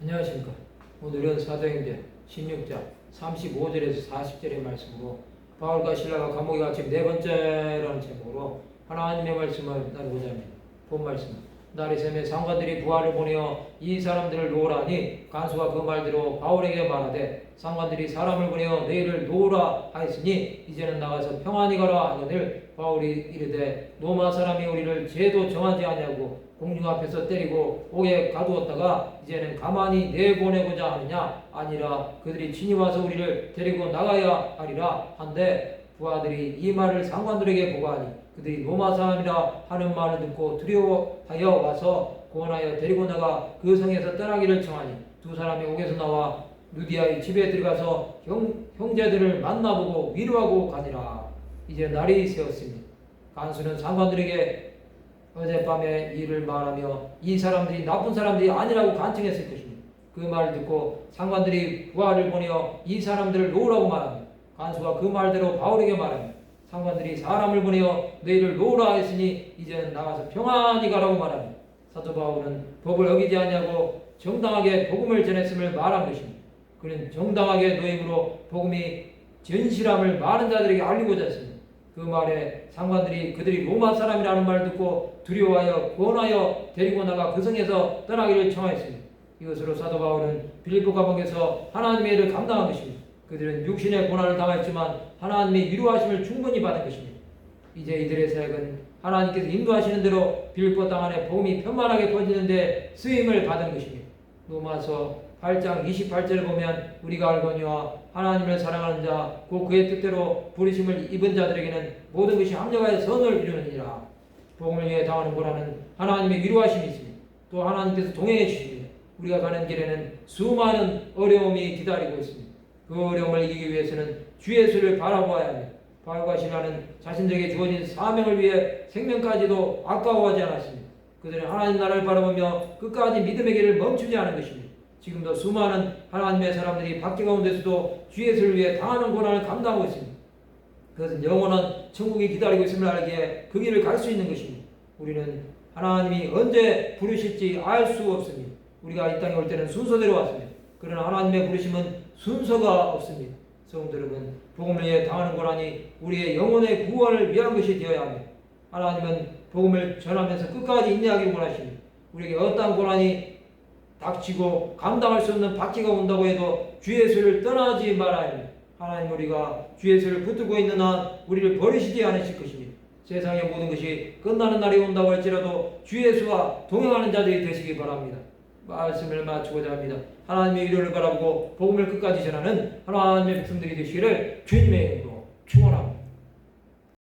안녕하십니까. 오늘은 사도행전 16장 35절에서 40절의 말씀으로 바울과 신라가 감옥에 갇힌 네 번째라는 제목으로 하나님의 말씀을 나누고자 합니다. 본 말씀. 날이 새매 상관들이 부하를 보내어 이 사람들을 놓으라니 간수가 그 말대로 바울에게 말하되 상관들이 사람을 보내어 너희를 놓으라 하였으니 이제는 나가서 평안히 가라 하거늘 바울이 이르되 노마 사람이 우리를 죄도 정하지 아니하고 공중 앞에서 때리고 옥에 가두었다가 이제는 가만히 내보내고자 하느냐? 아니라 그들이 친히 와서 우리를 데리고 나가야 하리라. 한데 부하들이 이 말을 상관들에게 보고하니 그들이 로마 사람이라 하는 말을 듣고 두려워하여 와서 고원하여 데리고 나가 그 성에서 떠나기를 청하니 두 사람이 옥에서 나와 누디아의 집에 들어가서 형, 형제들을 만나보고 위로하고 가니라 이제 날이 새었습니다 간수는 상관들에게 어젯밤에 이를 말하며 이 사람들이 나쁜 사람들이 아니라고 간청했을 것입니다. 그 말을 듣고 상관들이 부하를 보내어 이 사람들을 놓으라고 말하며 간수가 그 말대로 바울에게 말하며 상관들이 사람을 보내어 너희를 놓으라 했으니 이제는 나가서 평안히 가라고 말하며 사도 바울은 법을 어기지 아니하고 정당하게 복음을 전했음을 말한 것입니다. 그는 정당하게 노임으로 복음이 전실함을 많은 자들에게 알리고자 했습니다. 그 말에 상관들이 그들이 로마 사람이라는 말을 듣고 두려워하여 권하여 데리고 나가 그 성에서 떠나기를 청하였습니다. 이것으로 사도 바울은 빌립보 감옥에서 하나님의 일을 감당한 것입니다. 그들은 육신의 고난을 당했지만 하나님의 위로하심을 충분히 받은 것입니다. 이제 이들의 사역은 하나님께서 인도하시는 대로 빌립보 땅 안에 복음이 편만하게 퍼지는데 쓰임을 받은 것입니다. 로마서 8장 28절을 보면 우리가 알거니와 하나님을 사랑하는 자, 곧 그의 뜻대로 부르심을 입은 자들에게는 모든 것이 합력하여 선을 이루느니라. 복음을 위해 당하는 고난은 하나님의 위로하심이 있습니다. 또 하나님께서 동행해 주십니다. 우리가 가는 길에는 수많은 어려움이 기다리고 있습니다. 그 어려움을 이기기 위해서는 주 예수를 바라보아야 합니다. 바울과 신라는 자신들에게 주어진 사명을 위해 생명까지도 아까워하지 않았습니다. 그들은 하나님 나라를 바라보며 끝까지 믿음의 길을 멈추지 않은 것입니다. 지금도 수많은 하나님의 사람들이 밖에 가운데서도 주 예수를 위해 당하는 고난을 감당하고 있습니다. 그것은 영원한 천국이 기다리고 있음을 알기에 그 길을 갈 수 있는 것입니다. 우리는 하나님이 언제 부르실지 알 수 없습니다. 우리가 이 땅에 올 때는 순서대로 왔습니다. 그러나 하나님의 부르심은 순서가 없습니다. 성도 여러분, 복음을 위해 당하는 고난이 우리의 영혼의 구원을 위한 것이 되어야 합니다. 하나님은 복음을 전하면서 끝까지 인내하기를 원하십니다. 우리에게 어떠한 고난이 닥치고 감당할 수 없는 박해가 온다고 해도 주 예수를 떠나지 말아야 합니다. 하나님 우리가 주 예수를 붙들고 있는 한 우리를 버리시지 않으실 것입니다. 세상의 모든 것이 끝나는 날이 온다고 할지라도 주 예수와 동행하는 자들이 되시기 바랍니다. 말씀을 마치고자 합니다. 하나님의 위로를 바라보고 복음을 끝까지 전하는 하나님의 백성들이 되시기를 주님의 이름으로